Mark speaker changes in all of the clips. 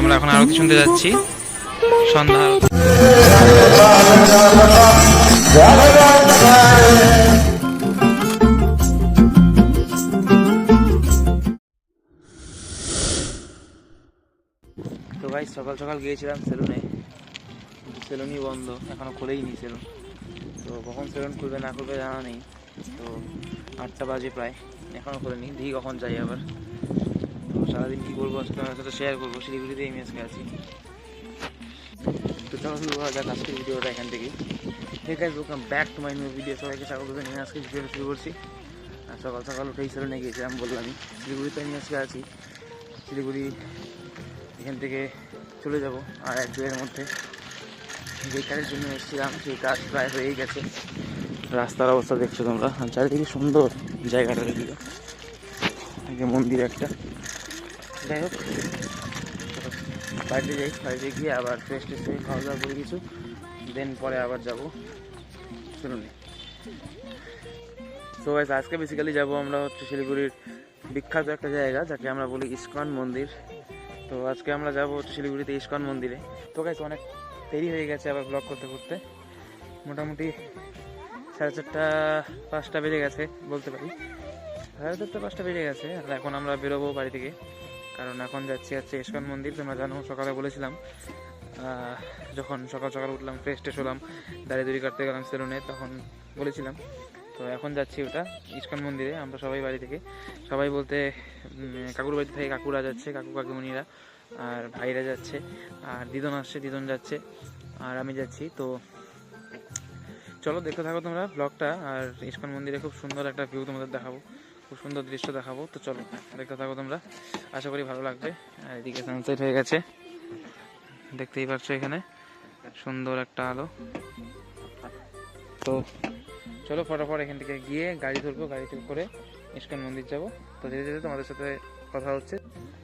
Speaker 1: আমরা এখন আরতি শুনতে যাচ্ছি। সন্ধ্যা। তো ভাই, সকাল সকাল গিয়েছিলাম সেলুনে। সেলুনই বন্ধ, এখনও খুলেই নি সেলুন। তো কখন সেলুন খুলবে না খুলবে জানা নেই। তো আটটা বাজে প্রায়, এখনও খুলেনি। দেখি কখন যাই আবার। সারাদিন কী করব, আজকে আমার সাথে শেয়ার করব শিলিগুড়িতে আমি আজকে আছি। তো চলো শুরু করা যাক আজকের ভিডিওটা এখান থেকেই। ঠিক আছে welcome back to my new video সবাইকে স্বাগত জানিয়ে আজকে ভিডিওটা শুরু করছি। আর সকাল সকাল উঠেই সেলুনে গিয়েছিলাম, বললামই, শিলিগুড়িতে আমি আজকে আছি। শিলিগুড়ি এখান থেকে চলে যাব, আর এক দুয়ের মধ্যে। যে কাজের জন্য এসেছিলাম, সেই কাজ প্রায় হয়েই গেছে। রাস্তার অবস্থা দেখছ তোমরা। চারিদিকে সুন্দর জায়গাটা দেখলে। মন্দির একটা। যাই হোক। বাড়িতে যাই, বাড়িতে গিয়ে আবার ফ্রেশ ট্রেশ হয়ে খাওয়া দাওয়া করে কিছু দেন পরে আবার যাব। শুনুন। তো গাইস আজকে বেসিক্যালি যাব আমরা হচ্ছে শিলিগুড়ির বিখ্যাত একটা জায়গা, যাকে আমরা বলি ইস্কন মন্দির। তো আজকে আমরা যাব হচ্ছে শিলিগুড়িতে ইস্কন মন্দিরে। তো গাইস অনেক দেরি হয়ে গেছে আবার ব্লগ করতে করতে। মোটামুটি সাড়ে চারটা, পাঁচটা বেজে গেছে, বলতে পারি। সাড়ে চারটা, পাঁচটা বেজে গেছে, আর এখন আমরা বেরোবো বাড়ি থেকে। কারণ এখন যাচ্ছি হচ্ছে ইস্কন মন্দির, তোমরা জানো, সকালে বলেছিলাম যখন সকাল সকাল উঠলাম ফ্রেশ ট্রেশ হলাম দাঁড়িয়ে দড়ি কাটতে গেলাম সেলুনে তখন বলেছিলাম। তো এখন যাচ্ছি ওটা, ইস্কন মন্দিরে, আমরা সবাই বাড়ি থেকে। সবাই বলতে কাকুর বাড়ি থেকে কাকুরা যাচ্ছে, কাকু কাকুমণিরা, আর ভাইরা যাচ্ছে, আর দিদন আসছে, দিদন যাচ্ছে, আর আমি যাচ্ছি। তো চলো, দেখতে থাকো তোমরা ব্লগটা আর ইস্কন মন্দিরে খুব সুন্দর একটা ভিউ তোমাদের দেখাবো। খুব সুন্দর দৃশ্য দেখাবো। তো চলো, দেখতে থাকো তোমরা। আশা করি ভালো লাগবে। আর এদিকে সানসেট হয়ে গেছে। দেখতেই পাচ্ছ এখানে, সুন্দর একটা আলো। তো চলো ফটাফট এখান থেকে গিয়ে গাড়ি ধরবো, গাড়ি গাড়িতে করে ইস্কন মন্দির যাব। তো যেতে যেতে তোমাদের সাথে কথা হচ্ছে।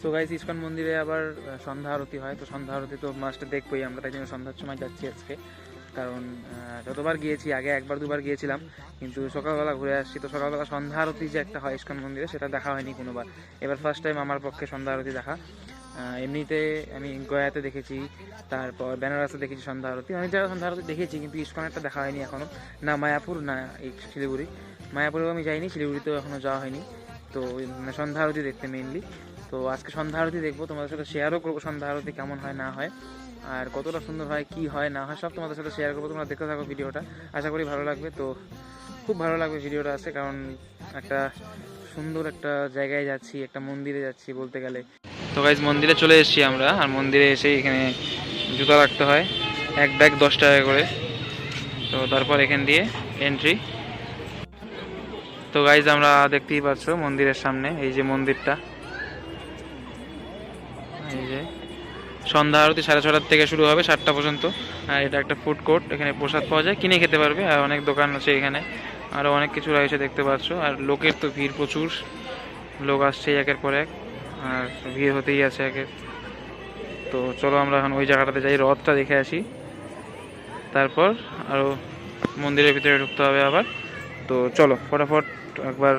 Speaker 1: সো গাইস ইস্কন মন্দিরে আবার সন্ধ্যা আরতি হয়। তো সন্ধ্যা আরতি তো মাস্টে দেখবোই আমরা, তাই জন্য সন্ধ্যার সময় যাচ্ছি আজকে। কারণ যতবার গিয়েছি, আগে একবার, দুবার গিয়েছিলাম, কিন্তু সকালবেলা ঘুরে আসছি। তো সকালবেলা সন্ধ্যা আরতি যে একটা হয় ইস্কন মন্দিরে, সেটা দেখা হয়নি কোনোবার। এবার ফার্স্ট টাইম আমার পক্ষে সন্ধ্যা আরতি দেখা। এমনিতে আমি গয়াতে দেখেছি, তারপর বেনারসে দেখেছি সন্ধ্যা আরতি। অনেক জায়গায় সন্ধ্যা আরতি দেখেছি, কিন্তু ইস্কনেরটা দেখা হয়নি এখনও না মায়াপুর, না এই শিলিগুড়ি। মায়াপুরেও আমি যাইনি, শিলিগুড়িতেও এখনও যাওয়া হয়নি। তো মানে সন্ধ্যা আরতি দেখতে মেইনলি তো আজকে সন্ধ্যা আরতি দেখব, তোমাদের সাথে শেয়ারও করব সন্ধ্যা আরতি কেমন হয়, না হয়। আর কতটা সুন্দর হয়, কি হয়, না হয়, সব তোমাদের সাথে শেয়ার করব। তোমরা দেখতে থাকো ভিডিওটা। আশা করি ভালো লাগবে। তো খুব ভালো লাগবে ভিডিওটা আছে কারণ একটা সুন্দর একটা জায়গায় যাচ্ছি, একটা মন্দিরে যাচ্ছি বলতে গেলে। তো গাইজ মন্দিরে চলে এসেছি আমরা, আর মন্দিরে এসে এখানে জুতা রাখতে হয়, এক ব্যাগ দশ টাকা করে। তো তারপর এখান দিয়ে এন্ট্রি তো গাইজ আমরা দেখতেই পাচ্ছ মন্দিরের সামনে, এই যে মন্দিরটা। সন্ধ্যা আরতি সাড়ে ছটার থেকে শুরু হবে, সাতটা পর্যন্ত। আর এটা একটা ফুড কোর্ট এখানে প্রসাদ পাওয়া যায়, কিনে খেতে পারবে। আর অনেক দোকান আছে এখানে। আরও অনেক কিছু রয়েছে দেখতে পাচ্ছ। আর লোকের তো ভিড় প্রচুর। লোক আসছে একের পর এক। আর ভিড় হতেই আছে একের। তো চলো আমরা এখন ওই জায়গাটাতে যাই, রথটা দেখে আসি। তারপর আরও মন্দিরের ভিতরে ঢুকতে হবে আবার। তো চলো, ফটাফট একবার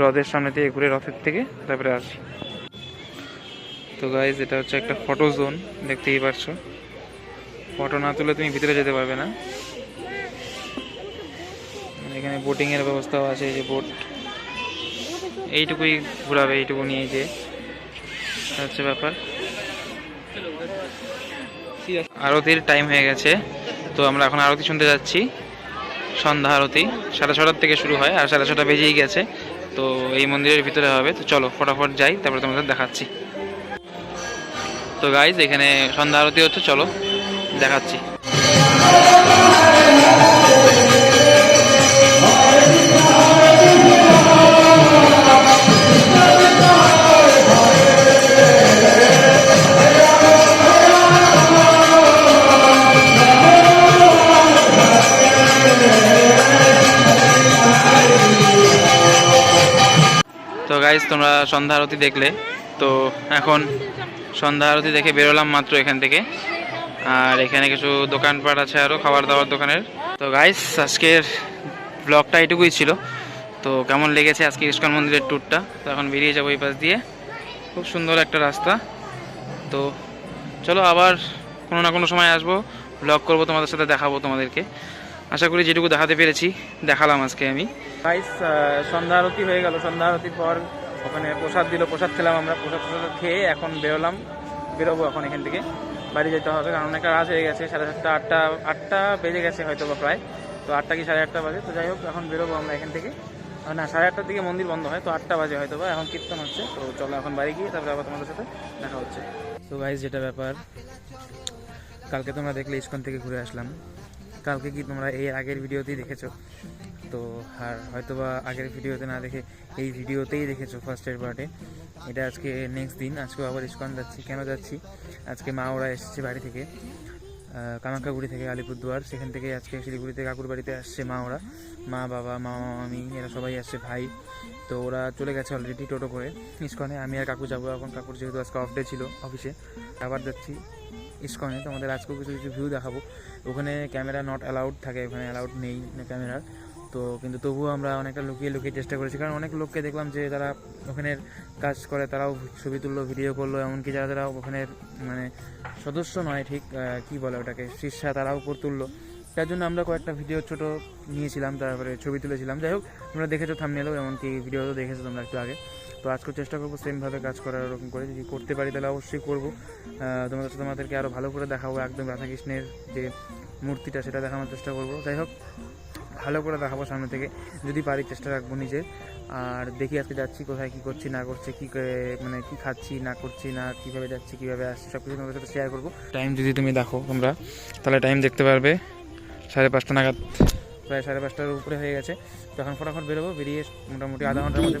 Speaker 1: রথের সামনে দিয়ে ঘুরে রথের থেকে তারপরে আসি। তো গাইজ এটা হচ্ছে একটা ফটো জোন দেখতেই পারছ। ফটো না তুলে তুমি ভিতরে যেতে পারবে না। এখানে বোটিংয়ের ব্যবস্থাও আছে, এই যে বোট এইটুকুই ঘোরাবে, এইটুকু নিয়ে যে। হচ্ছে ব্যাপার। আরতির টাইম হয়ে গেছে, তো আমরা এখন আরতি শুনতে যাচ্ছি। সন্ধ্যা আরতি, সাড়ে ছটার থেকে শুরু হয়, আর সাড়ে ছটা বেজেই গেছে। তো এই মন্দিরের ভিতরে হবে, তো চলো, ফটাফট যাই, তারপরে তোমাদের দেখাচ্ছি। তো গাইজ এখানে সন্ধ্যা আরতি হচ্ছে, চলো, দেখাচ্ছি। তো গাইজ তোমরা সন্ধ্যা আরতি দেখলে, তো এখন সন্ধ্যা আরতি দেখে বেরোলাম মাত্র এখান থেকে। আর এখানে কিছু দোকানপাট আছে আরও খাবার দাবার দোকানের। তো গাইস আজকের ব্লগটা এটুকুই ছিল। তো কেমন লেগেছে আজকে ইস্কন মন্দিরের ট্যুরটা তো এখন বেরিয়ে যাব এই পাশ দিয়ে। খুব সুন্দর একটা রাস্তা। তো চলো আবার কোনো না কোনো সময় আসব ব্লগ করব, তোমাদের সাথে দেখাবো তোমাদেরকে। আশা করি যেটুকু দেখাতে পেরেছি, দেখালাম আজকে আমি। গাইস সন্ধ্যা আরতি হয়ে গেল। সন্ধ্যা আরতির পর ওখানে প্রসাদ দিল, প্রসাদ খেলাম আমরা, প্রসাদ প্রসাদ খেয়ে এখন বেরোলাম, বেরোবো এখন এখান থেকে। বাড়ি যেতে হবে, কারণ অনেকটা রাত হয়ে গেছে, সাড়ে সাতটা, আটটা আটটা বেজে গেছে হয়তো বা প্রায়। তো আটটা কি সাড়ে আটটা বাজে? তো যাই হোক, এখন বেরোবো আমরা এখান থেকে। না, সাড়ে আটটার দিকে মন্দির বন্ধ হয়, তো আটটা বাজে হয়তো বা, এখন কীর্তন হচ্ছে। তো চলো এখন বাড়ি গিয়ে তারপরে আবার তোমাদের সাথে দেখা হচ্ছে। তো গাইজ যেটা ব্যাপার, কালকে তোমরা দেখলে ইস্কন থেকে ঘুরে আসলাম। কালকে কি তোমরা এই আগের ভিডিওতেই দেখেছ? তো আর হয়তো বা আগের ভিডিওতে না দেখে এই ভিডিওতেই দেখেছ ফার্স্টের পার্টে এটা আজকে নেক্সট দিন আজকেও আবার ইস্কন যাচ্ছি। কেন যাচ্ছি? আজকে মা ওরা এসেছে বাড়ি থেকে কামাখ্যাগুড়ি থেকে আলিপুরদুয়ার। সেখান থেকে আজকে শিলিগুড়িতে কাকুর বাড়িতে আসছে মা ওরা। মা, বাবা, মামা, মামি, এরা সবাই আসছে, ভাই। তো ওরা চলে গেছে অলরেডি টোটো করে ইস্কনে। আমি আর কাকু যাব এখন। কাকুর যেহেতু আজকে অফ ডে ছিল অফিসে আবার যাচ্ছি ইস্কনে। তোমাদের আজকেও কিছু কিছু ভিউ দেখাবো। ওখানে ক্যামেরা নট অ্যালাউড থাকে। ওখানে অ্যালাউড নেই ক্যামেরা তো কিন্তু তবুও আমরা অনেকটা লুকিয়ে লুকিয়ে চেষ্টা করেছি। কারণ অনেক লোককে দেখলাম যে তারা ওখানের কাজ করে, তারাও ছবি তুললো, ভিডিও করল, এমনকি যারা যারা ওখানের মানে সদস্য নয় ঠিক কি বলে ওটাকে শীর্ষা তারাও উপর তুললো। তার জন্য আমরা কয়েকটা ভিডিও ছোট নিয়েছিলাম, তারপরে ছবি তুলেছিলাম। যাই হোক, তোমরা দেখেছ থামনেলেও এমনকি ভিডিও তো দেখেছ তোমরা একটু আগে। তো আজকে চেষ্টা করব সেমভাবে কাজ করার, ওরকম করে যদি করতে পারি তাহলে অবশ্যই করব। তোমাদের তোমাদেরকে আরও ভালো করে দেখাবো, একদম রাধাকৃষ্ণের যে মূর্তিটা, সেটা দেখানোর চেষ্টা করব। যাই হোক ভালো করে দেখাবো সামনে থেকে যদি পারি চেষ্টা রাখব নিজের আর দেখি আজকে যাচ্ছি কোথায় কী করছি না করছি কী মানে কি খাচ্ছি না করছি না কীভাবে যাচ্ছি কীভাবে আসছি সব কিছু তোমাদের সাথে শেয়ার করব। টাইম যদি তুমি দেখো তোমরা তাহলে টাইম দেখতে পারবে। সাড়ে পাঁচটা নাগাদ। প্রায় সাড়ে পাঁচটার উপরে হয়ে গেছে। তখন ফটাফট বেরোবো বেরিয়ে মোটামুটি আধা ঘণ্টার মধ্যে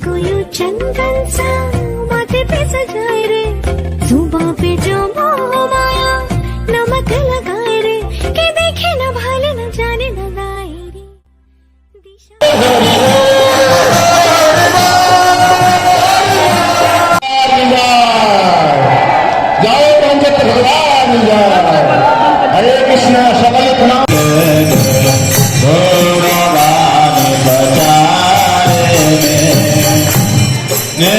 Speaker 2: भगवान
Speaker 3: हरे कृष्णा सबल नाम बचारे में